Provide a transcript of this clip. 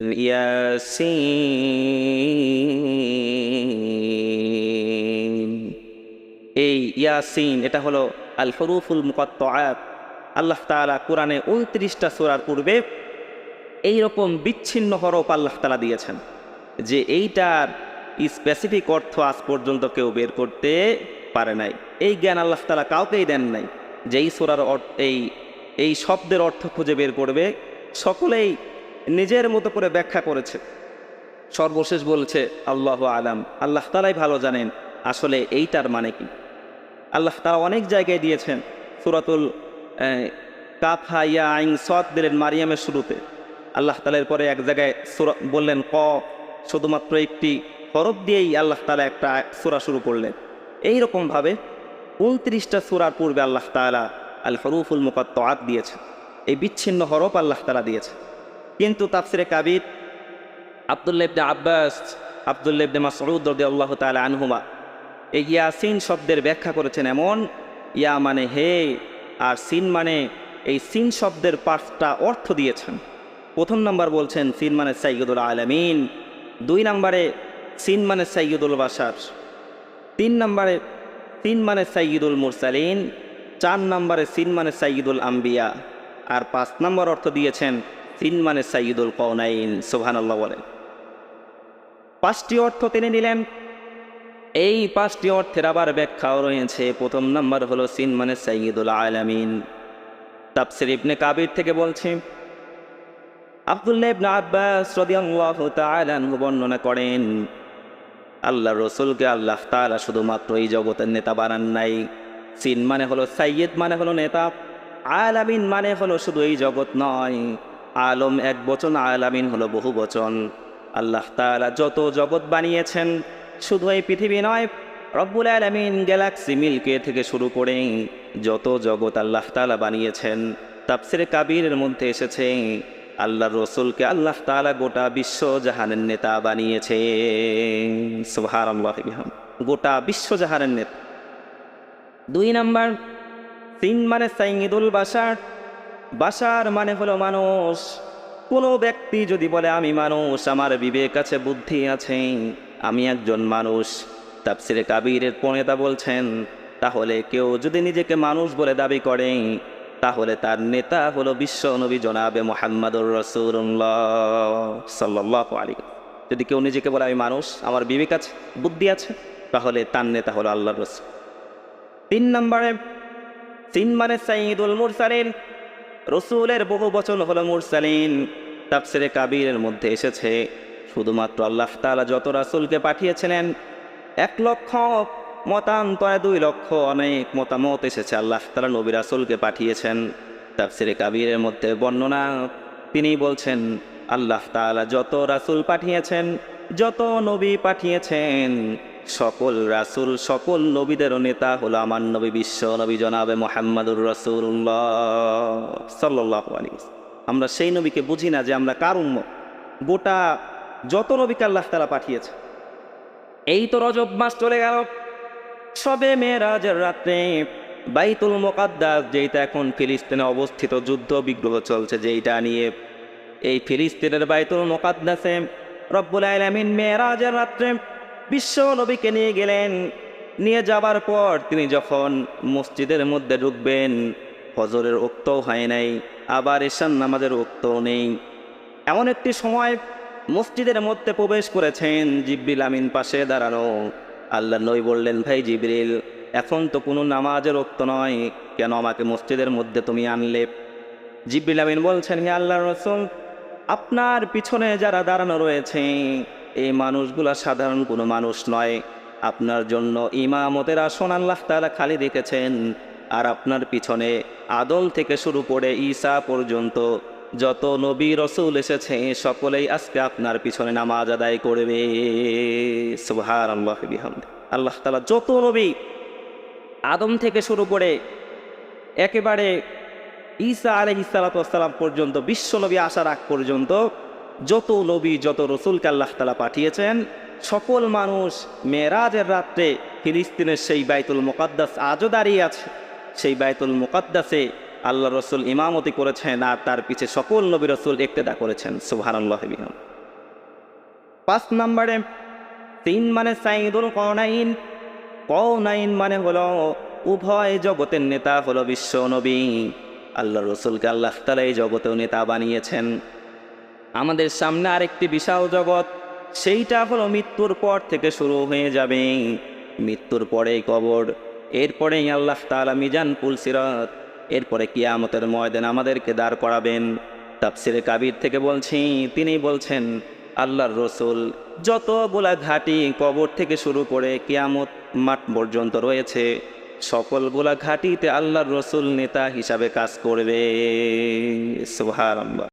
ইয়াসিন। এই ইয়াসিন, এটা হলো আল হরুফুল মুকত্তাত আল্লাহ তাআলা কোরআনে উনত্রিশটা সোরার পূর্বে এই রকম বিচ্ছিন্ন হরফ আল্লাহ তালা দিয়েছেন যে এইটার স্পেসিফিক অর্থ আজ পর্যন্ত কেউ বের করতে পারে নাই। এই জ্ঞান আল্লাহ তালা কাউকেই দেন নাই যে এই সূরার অর্থ, এই এই শব্দের অর্থ খুঁজে বের করবে। সকলেই নিজের মতো করে ব্যাখ্যা করেছে। সর্বশেষ বলছে, আল্লাহ আলাম। আল্লাহ তালাই ভালো জানেন আসলে এইটার মানে কি। আল্লাহ তারা অনেক জায়গায় দিয়েছেন সুরাতুল কাফা ইয়া আইন সৎ দিলেন মারিয়ামের শুরুতে। আল্লাহ তালের পরে এক জায়গায় সুরা বললেন, ক শুধুমাত্র একটি হরফ দিয়েই আল্লাহ তালা একটা সুরা শুরু করলেন। এই রকমভাবে উনত্রিশটা সুরার পূর্বে আল্লাহ তালা আল হরুফুল মুকাত্তাত দিয়েছে এই বিচ্ছিন্ন হরফ আল্লাহ তালা দিয়েছে কিন্তু তাফসিরে কাবির আবদুল্লা ইবনে আব্বাস আবদুল্লা ইবনে মাসউদ রাদিয়াল্লাহু তাআলা আনহুমা এই ইয়াসিন শব্দের ব্যাখ্যা করেছেন এমন, ইয়া মানে হে আর সিন মানে এই সিন শব্দের পাঁচটা অর্থ দিয়েছেন। প্রথম নাম্বার বলছেন, সিন মানে সাইয়দুল আলামিন। দুই নম্বরে, সিন মানে সাইয়দুল বাসার তিন নম্বরে, সিন মানে সাইয়দুল মুরসালিন। চার নম্বরে, সিন মানে সাইয়দুল আম্বিয়া। আর পাঁচ নম্বর অর্থ দিয়েছেন সিন মানে সাইয়দুল কৌনাইন সুবহানাল্লাহ বলেন পাঁচটি অর্থ তিনি নিলেন। এই পাঁচটি অর্থের আবার ব্যাখ্যাও রয়েছে। প্রথম নাম্বার হলো সিন মানে সাইয়দুল আলামিন। তাফসির ইবনে কাবির থেকে বলছি। আব্দুল্লাহ ইবনে আব্বাস রাদিয়াল্লাহু তাআলা বর্ণনা করেন আল্লাহ রসুলকে আল্লাহ তাআলা শুধুমাত্র এই জগতের নেতা বানান নাই। সিন মানে হলো সাইয়্যিদ মানে হলো নেতা, আলামিন মানে হলো শুধু এই জগৎ নয়। আলম এক বচন, আলামিন হলো বহু বচন। আল্লাহ তাআলা যত জগৎ বানিয়েছেন, শুধু এই পৃথিবী নয়, রব্বুল আলমিন গ্যালাক্সি মিল্কে থেকে শুরু করে যত জগৎ আল্লাহ তালা বানিয়েছেন, তাফসিরে কাবিরের মধ্যে এসেছে আল্লাহ রসুলকে আল্লাহ তাআলা গোটা বিশ্ব জাহানের নেতা বানিয়েছে। গোটা বিশ্ব জাহানের নেতা। দুই নাম্বার তিন মানে সাইদুল বাসার বাসার মানে হলো মানুষ। কোনো ব্যক্তি যদি বলে, আমি মানুষ, আমার বিবেক আছে, বুদ্ধি আছে, আমি একজন মানুষ। তাপসিরে কাবিরের প্রণেতা বলছেন, তাহলে কেউ যদি নিজেকে মানুষ বলে দাবি করে, তাহলে তার নেতা হলো বিশ্ব নবী জনাবে মোহাম্মদুর রসুল্লাহ সাল্লাহ যদি কেউ নিজেকে বলে, আমি মানুষ, আমার বিবেক আছে, বুদ্ধি আছে, তাহলে তার নেতা হলো আল্লাহ রসুল। তিন নম্বরে, তিন মানে সাইদুল মুরসালিন রসুলের বহু বচন হলো মুরসালিন। তাফসিরে কাবিরের মধ্যে এসেছে, শুধুমাত্র আল্লাহ তাআলা যত রাসূলকে পাঠিয়েছিলেন, এক লক্ষ মতান্তরে দুই লক্ষ অনেক মতামত এসেছে আল্লাহ তাআলা নবী রাসুলকে পাঠিয়েছেন। তাফসিরে কাবিরের মধ্যে বর্ণনা, তিনি বলছেন, আল্লাহ তাআলা যত রাসূল পাঠিয়েছেন, যত নবী পাঠিয়েছেন সকল রাসূল, সকল নবীদের নেতা হলো আমার নবী বিশ্ব নবী জনাবে মোহাম্মদুর রসুল্লাহ সাল্লাহ আমরা সেই নবীকে বুঝি না যে আমরা কার উম্মত? গোটা যত নবীকে আল্লাহ তারা পাঠিয়েছে। এই তো রজব মাস চলে গেল। সবে মেয়েরাজের রাত্রে বাইতুল মোকাদ্দাস, যেইটা এখন ফিলিস্তিনে অবস্থিত যুদ্ধ বিগ্রহ চলছে, যেইটা নিয়ে এই ফিলিস্তিনের বাইতুল মোকাদ্দাসে রব্বুল আলমিন মেয়েরাজের রাত্রে বিশ্ব নবীকে নিয়ে গেলেন। নিয়ে যাবার পর তিনি যখন মসজিদের মধ্যে ঢুকবেন ফজরের উক্তও হয় নাই, আবার ঈশান নামাজের উক্তও নেই। এমন একটি সময় মসজিদের মধ্যে প্রবেশ করেছেন জিব্রিল আমিন পাশে দাঁড়ানো আল্লাহ নই বললেন ভাই জিবরিল, এখন তো কোনো নামাজের উক্ত নয়, কেন আমাকে মসজিদের মধ্যে তুমি আনলে? জিব্রিল আমিন বলছেন, হে আল্লাহ রসুল, আপনার পিছনে যারা দাঁড়ানো রয়েছে এই মানুষগুলা সাধারণ কোনো মানুষ নয়। আপনার জন্য ইমামতের আসন আল্লাহ তারা খালি রেখেছেন। আর আপনার পিছনে আদল থেকে শুরু করে ঈসা পর্যন্ত যত নবী রসুল এসেছে, সকলেই আজকে আপনার পিছনে নামাজ আদায় করবে। সুবহান আল্লাহ আল্লাহ তালা যত নবী আদম থেকে শুরু করে একেবারে ঈসা আলহ ইসালাতাম পর্যন্ত, বিশ্ব নবী আসার আগ পর্যন্ত যত নবী, যত রসুলকে আল্লাহ তালা পাঠিয়েছেন, সকল মানুষ মেয়েরাজের রাত্রে ফিলিস্তিনের সেই বাইতুল মোকাদ্দাস আজও দাঁড়িয়ে আছে। সেই বাইতুল মোকাদ্দাসে আল্লাহ রসুল ইমামতি করেছেন আর তার পিছে সকল নবী রসুল একতেদা করেছেন সুহান আল্লাহ পাঁচ নম্বরে, তিন মানে সাইদুল কনাইন কনাইন মানে হলো উভয় জগতের নেতা হলো বিশ্ব নবী। আল্লাহ রসুলকে আল্লাহ তালা এই জগতেও নেতা বানিয়েছেন। আমাদের সামনে আরেকটি বিশাল জগৎ। সেইটা হলো মৃত্যুর পর থেকে শুরু হয়ে যাবে। মৃত্যুর পরেই কবর, এরপরেই আল্লাহ তালা মিজান পুল সিরাত, এরপরে কিয়ামতের ময়দান আমাদেরকে দাঁড় করাবেন। তাফসিরে কাবির থেকে বলছি, তিনি বলছেন, আল্লাহর রসুল যতগুলা ঘাটি কবর থেকে শুরু করে কিয়ামত মাঠ পর্যন্ত রয়েছে, সকলগুলা ঘাটিতে আল্লাহর রসুল নেতা হিসাবে কাজ করবে। সুবহানাল্লাহ।